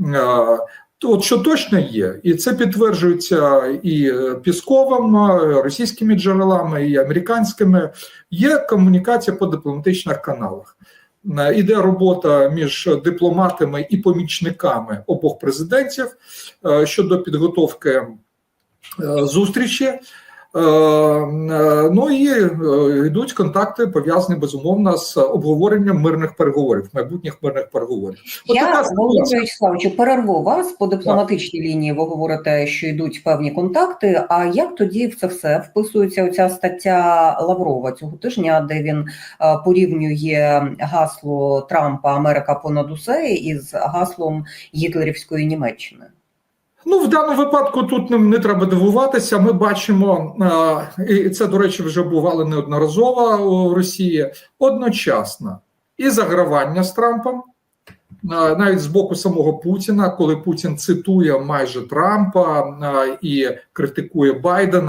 Е, От що точно є, і це підтверджується і е, Пісковим, е, російськими джерелами, і американськими. Є комунікація по дипломатичних каналах. Іде робота між дипломатами і помічниками обох президентів щодо підготовки зустрічі. Е, е, Ну і е, йдуть контакти пов'язані безумовно з обговоренням мирних переговорів, майбутніх мирних переговорів. От Я Вячеславовичу, перерву вас по дипломатичній лінії. Ви говорите, що йдуть певні контакти. А як тоді в це все вписується оця стаття Лаврова цього тижня, де він порівнює гасло Трампа Америка понад усе із гаслом гітлерівської Німеччини? Ну, в даному випадку тут не, не треба дивуватися. Ми бачимо, е, і це, до речі, вже бувало неодноразово у Росії одночасно і загравання з Трампом, е, навіть з боку самого Путіна, коли Путін цитує майже Трампа е, і критикує Байдена.